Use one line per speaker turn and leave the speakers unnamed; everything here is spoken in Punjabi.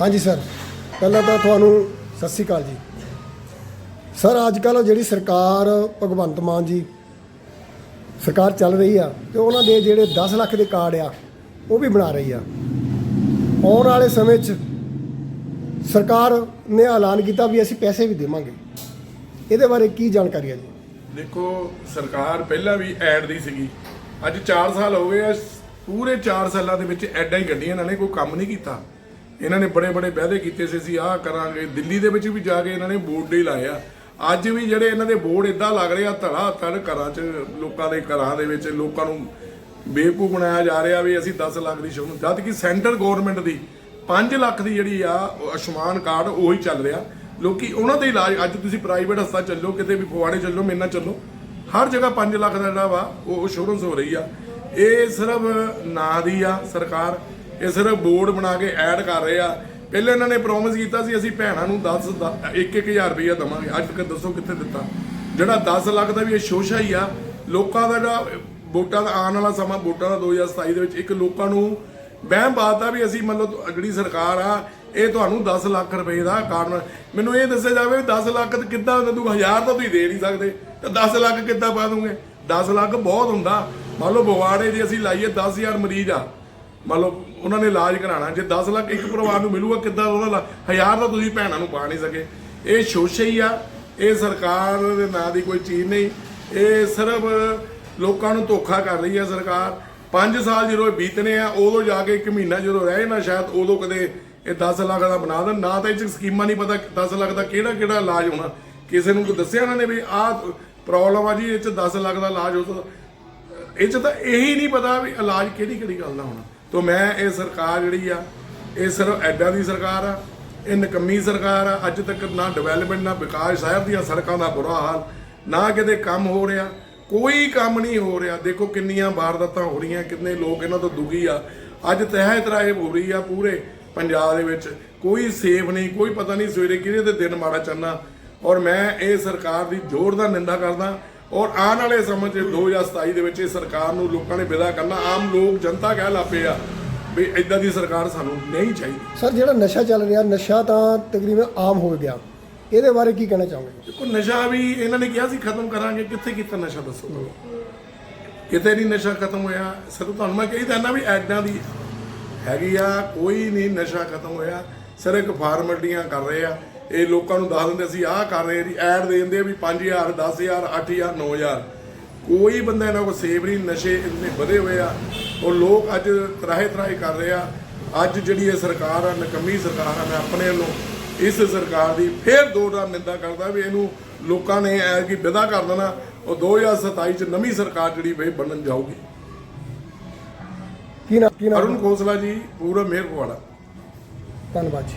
ਹਾਂਜੀ, ਸਰ। ਪਹਿਲਾਂ ਤਾਂ ਤੁਹਾਨੂੰ ਸਤਿ ਸ਼੍ਰੀ ਅਕਾਲ ਜੀ। ਸਰ ਅੱਜ ਕੱਲ੍ਹ ਜਿਹੜੀ ਸਰਕਾਰ, ਭਗਵੰਤ ਮਾਨ ਜੀ, ਸਰਕਾਰ ਚੱਲ ਰਹੀ ਆ ਤੇ ਉਹਨਾਂ ਦੇ ਜਿਹੜੇ 10 ਲੱਖ ਦੇ ਕਾਰਡ ਆ, ਉਹ ਵੀ ਬਣਾ ਰਹੀ ਆ। ਆਉਣ ਵਾਲੇ ਸਮੇਂ 'ਚ ਸਰਕਾਰ ਨੇ ਐਲਾਨ ਕੀਤਾ ਵੀ ਅਸੀਂ ਪੈਸੇ ਵੀ ਦੇਵਾਂਗੇ। ਇਹਦੇ ਬਾਰੇ ਕੀ ਜਾਣਕਾਰੀ ਹੈ ਜੀ?
ਦੇਖੋ, ਸਰਕਾਰ ਪਹਿਲਾਂ ਵੀ ਐਡ ਦੀ ਸੀਗੀ। ਅੱਜ 4 ਸਾਲ ਹੋ ਗਏ ਆ, ਪੂਰੇ 4 ਸਾਲਾਂ ਦੇ ਵਿੱਚ ਐਡਾਂ ਹੀ ਗੱਡੀਆਂ ਇਹਨਾਂ ਨੇ ਕੋਈ ਕੰਮ ਨਹੀਂ ਕੀਤਾ। ਇਹਨਾਂ ਨੇ ਬੜੇ ਬੜੇ ਵਾਅਦੇ ਕੀਤੇ ਸੀ, ਅਸੀਂ ਆਹ ਕਰਾਂਗੇ। ਦਿੱਲੀ ਦੇ ਵਿੱਚ ਵੀ ਜਾ ਕੇ ਇਹਨਾਂ ਨੇ ਬੋਰਡ ਹੀ ਲਾਏ ਆ ਅੱਜ ਵੀ ਜਿਹੜੇ ਇਹਨਾਂ ਦੇ ਬੋਰਡ ਇਦਾਂ ਲੱਗ ਰਹੇ ਆ, ਧੜਾ ਧੜ ਘਰਾਂ 'ਚ, ਲੋਕਾਂ ਦੇ ਘਰਾਂ ਦੇ ਵਿੱਚ, ਲੋਕਾਂ ਨੂੰ ਬੇਵਕੂਫ ਬਣਾਇਆ ਜਾ ਰਿਹਾ ਵੀ ਅਸੀਂ 10 ਲੱਖ ਦੀ ਸ਼ੋਅ ਜਦ ਕਿ ਸੈਂਟਰ ਗਵਰਨਮੈਂਟ ਦੀ 5 ਲੱਖ ਦੀ ਜਿਹੜੀ ਆ, ਉਹ ਆਯੁਸ਼ਮਾਨ ਕਾਰਡ, ਉਹੀ ਚੱਲ ਰਿਹਾ। ਲੋਕੀ ਉਹਨਾਂ ਦੇ ਇਲਾਜ ਅੱਜ ਤੁਸੀਂ ਪ੍ਰਾਈਵੇਟ ਹਸਪਤਾਲ ਚੱਲੋ, ਕਿਤੇ ਵੀ ਫਵਾੜੇ ਚੱਲੋ, ਮੇਰੇ ਨਾਲ ਚੱਲੋ। ਹਰ ਜਗ੍ਹਾ 5 ਲੱਖ ਦਾ ਜਿਹੜਾ ਵਾ, ਉਹ ਇੰਸ਼ੋਰੈਂਸ ਹੋ ਰਹੀ ਆ। ਇਹ ਸਿਰਫ ਨਾਂ ਦੀ ਆ ਸਰਕਾਰ। ਇਹ ਸਿਰਫ ਬੋਰਡ ਬਣਾ ਕੇ ਐਡ ਕਰ ਰਹੇ ਆ। ਪਹਿਲੇ ਇਹਨਾਂ ਨੇ ਪ੍ਰੋਮਿਸ ਕੀਤਾ ਸੀ, ਅਸੀਂ ਭੈਣਾਂ ਨੂੰ 10 1-1000 ਰੁਪਈਆ ਦਵਾਂਗੇ। ਅੱਜ ਤੱਕ ਦੱਸੋ ਕਿੱਥੇ ਦਿੱਤਾ। ਜਿਹੜਾ 10 ਲੱਖ ਦਾ ਵੀ ਇਹ ਸ਼ੋਸ਼ਾ ਹੀ ਆ, ਲੋਕਾਂ ਦਾ ਜਿਹੜਾ ਵੋਟਾਂ ਦਾ ਆਉਣ ਵਾਲਾ ਸਮਾਂ ਵੋਟਾਂ ਦਾ 2027 ਦੇ ਵਿੱਚ, ਇੱਕ ਲੋਕਾਂ ਨੂੰ ਵਹਿਮ ਬਾਤਾ ਵੀ ਅਸੀਂ ਮਤਲਬ ਜਿਹੜੀ ਸਰਕਾਰ ਆ, ਇਹ ਤੁਹਾਨੂੰ 10 ਲੱਖ ਰੁਪਏ ਦਾ ਕਾਰਨ ਮੈਨੂੰ ਇਹ ਦੱਸਿਆ ਜਾਵੇ ਵੀ 10 ਲੱਖ ਕਿੱਦਾਂ ਤੂੰ ਦੂਗਾ ਹਜ਼ਾਰ ਤਾਂ ਤੁਸੀਂ ਦੇ ਨਹੀਂ ਸਕਦੇ, ਤਾਂ 10 ਲੱਖ ਕਿੱਦਾਂ ਪਾ ਦੂਗੇ? 10 ਲੱਖ ਬਹੁਤ ਹੁੰਦਾ। ਮੰਨ ਲਓ ਬਵਾੜੇ ਜੇ ਅਸੀਂ ਲਾਈਏ 10000 ਮਰੀਜ਼ ਆ। ਮੰਨ ਲਓ ਉਹਨਾਂ ਨੇ ਇਲਾਜ ਕਰਾਣਾ ਜੇ 10 ਲੱਖ ਇੱਕ ਪਰਿਵਾਰ ਨੂੰ ਮਿਲੂਗਾ, ਕਿੱਦਾਂ ਉਹਦਾ ਲਾ- ਹਜ਼ਾਰ ਤਾਂ ਤੁਸੀਂ ਭੈਣਾਂ ਨੂੰ ਪਾ ਨਹੀਂ ਸਕੇ। ਇਹ ਸ਼ੋਸ਼ੇ ਹੀ ਆ, ਇਹ ਸਰਕਾਰ ਦੇ ਨਾਂ ਦੀ ਕੋਈ ਚੀਜ਼ ਨਹੀਂ, ਇਹ ਸਿਰਫ ਲੋਕਾਂ ਨੂੰ ਧੋਖਾ ਕਰ ਰਹੀ ਹੈ ਸਰਕਾਰ। 5 ਸਾਲ ਜਦੋਂ ਇਹ ਬੀਤਨੇ ਆ, ਉਦੋਂ ਜਾ ਕੇ ਇੱਕ ਮਹੀਨਾ ਜਦੋਂ ਰਹੇ ਨਾ ਸ਼ਾਇਦ, ਉਦੋਂ ਕਦੇ ਇਹ 10 ਲੱਖ ਦਾ ਬਣਾ ਦੇਣ। ਨਾ ਤਾਂ ਇਹ ਚ ਸਕੀਮਾਂ ਨਹੀਂ ਪਤਾ 10 ਲੱਖ ਦਾ ਕਿਹੜਾ ਕਿਹੜਾ ਇਲਾਜ ਹੋਣਾ। ਕਿਸੇ ਨੂੰ ਕੋਈ ਦੱਸਿਆ ਉਹਨਾਂ ਨੇ ਵੀ ਆਹ ਪ੍ਰੋਬਲਮ ਆ ਜੀ, ਇਹ ਚ 10 ਲੱਖ ਦਾ ਇਲਾਜ ਹੋ ਸਕਦਾ। ਇਹ ਚ ਤਾਂ ਇਹੀ ਨਹੀਂ ਪਤਾ ਵੀ ਇਲਾਜ ਕਿਹੜੀ ਕਿਹੜੀ ਗੱਲ ਦਾ ਹੋਣਾ। ਤੋਂ ਮੈਂ ਇਹ ਸਰਕਾਰ ਜਿਹੜੀ ਆ, ਇਹ ਸਿਰਫ ਐਡਾਂ ਦੀ ਸਰਕਾਰ ਆ, ਇਹ ਨਕਮੀ ਸਰਕਾਰ ਆ, ਅੱਜ ਤੱਕ ਨਾ ਡਿਵੈਲਪਮੈਂਟ ਨਾ ਵਿਕਾਸ ਸਾਹਿਬ ਦੀਆਂ ਸੜਕਾਂ ਦਾ ਬੁਰਾ ਹਾਲ, ਨਾ ਕਿਤੇ ਕੰਮ ਹੋ ਰਿਹਾ, ਕੋਈ ਕੰਮ ਨਹੀਂ ਹੋ ਰਿਹਾ। ਦੇਖੋ ਕਿੰਨੀਆਂ ਵਾਰਦਾਤਾਂ ਹੋ ਰਹੀਆਂ, ਕਿੰਨੇ ਲੋਕ ਇਹਨਾਂ ਤੋਂ ਦੁਖੀ ਆ। ਅੱਜ ਤਹਿ ਤਰਾਏ ਹੋ ਰਹੀ ਆ ਪੂਰੇ ਪੰਜਾਬ ਦੇ ਵਿੱਚ। ਕੋਈ ਸੇਫ ਨਹੀਂ, ਕੋਈ ਪਤਾ ਨਹੀਂ ਸਵੇਰੇ ਕਿਹਦੇ 'ਤੇ ਦਿਨ ਮਾੜਾ ਚੰਨਾ ਔਰ ਮੈਂ ਇਹ ਸਰਕਾਰ ਦੀ ਜ਼ੋਰ ਦਾ ਨਿੰਦਾ ਕਰਦਾ ਔਰ ਆਉਣ ਵਾਲੇ ਸਮੇਂ 'ਚ 2027 ਦੇ ਵਿੱਚ ਇਹ ਸਰਕਾਰ ਨੂੰ ਲੋਕਾਂ ਨੇ ਵਿਦਾ ਕਰਨਾ ਆਮ ਲੋਕ ਜਨਤਾ ਕਹਿ ਲੱਪੇ ਆ ਵੀ ਇਦਾਂ ਦੀ ਸਰਕਾਰ ਸਾਨੂੰ ਨਹੀਂ ਚਾਹੀਦੀ।
ਸਰ ਜਿਹੜਾ ਨਸ਼ਾ ਚੱਲ ਰਿਹਾ ਨਸ਼ਾ ਤਾਂ ਤਕਰੀਬਨ ਆਮ ਹੋ ਗਿਆ। ਇਹਦੇ ਬਾਰੇ ਕੀ ਕਹਿਣਾ ਚਾਹੋਗੇ?
ਦੇਖੋ ਨਸ਼ਾ ਵੀ ਇਹਨਾਂ ਨੇ ਕਿਹਾ ਸੀ ਖਤਮ ਕਰਾਂਗੇ। ਕਿੱਥੇ ਕੀਤਾ ਨਸ਼ਾ ਦੱਸੋ? ਕਿਤੇ ਨਹੀਂ ਨਸ਼ਾ ਖਤਮ ਹੋਇਆ। ਸਿਰਫ ਤੁਹਾਨੂੰ ਮੈਂ ਕਹੀ ਤਾਂ ਵੀ ਐਡਾਂ ਦੀ ਹੈਗੀ ਆ ਕੋਈ ਨਹੀਂ ਨਸ਼ਾ ਖਤਮ ਹੋਇਆ। ਸਿਰ ਇੱਕ ਫਾਰਮੈਲਟੀਆਂ ਕਰ ਰਹੇ ਆ। ਇਹ ਲੋਕਾਂ ਨੂੰ ਦੱਸ ਦਿੰਦੇ ਸੀ ਆਹ ਕਰ ਰਹੇ ਜੀ ਐਡ ਦੇ ਦਿੰਦੇ ਵੀ 5000 10000 8000 9000 ਕੋਈ ਬੰਦਾ ਇਹਨਾਂ ਕੋਲ ਸੇਵ ਨਹੀਂ ਨਸ਼ੇ ਇੰਨੇ ਵਧੇ ਹੋਏ ਆ ਉਹ ਲੋਕ ਅੱਜ ਤਰਾਹੇ ਤਰਾਹੇ ਕਰ ਰਹੇ ਆ। ਅੱਜ ਜਿਹੜੀ ਇਹ ਸਰਕਾਰ ਆ ਨਕਮੀ ਸਰਕਾਰ ਆ ਮੈਂ ਆਪਣੇ ਵੱਲੋਂ ਇਸ ਸਰਕਾਰ ਦੀ ਫੇਰ ਦੋ ਵਾਰ ਨਿੰਦਾ ਕਰਦਾ ਵੀ ਇਹਨੂੰ ਲੋਕਾਂ ਨੇ ਐ ਕਿ ਵਿਦਾ ਕਰ ਦੇਣਾ ਉਹ 2027 ਚ ਨਵੀਂ ਸਰਕਾਰ ਜਿਹੜੀ ਵੇ ਬਣਨ ਜਾਊਗੀ।
ਕੀ ਨਾ ਕੀ ਨਾ
ਅਰੁਣ ਖੋਸਲਾ ਜੀ ਪੂਰਾ ਮਿਹਰਪਵਾੜਾ
ਧੰਨਵਾਦ ਜੀ।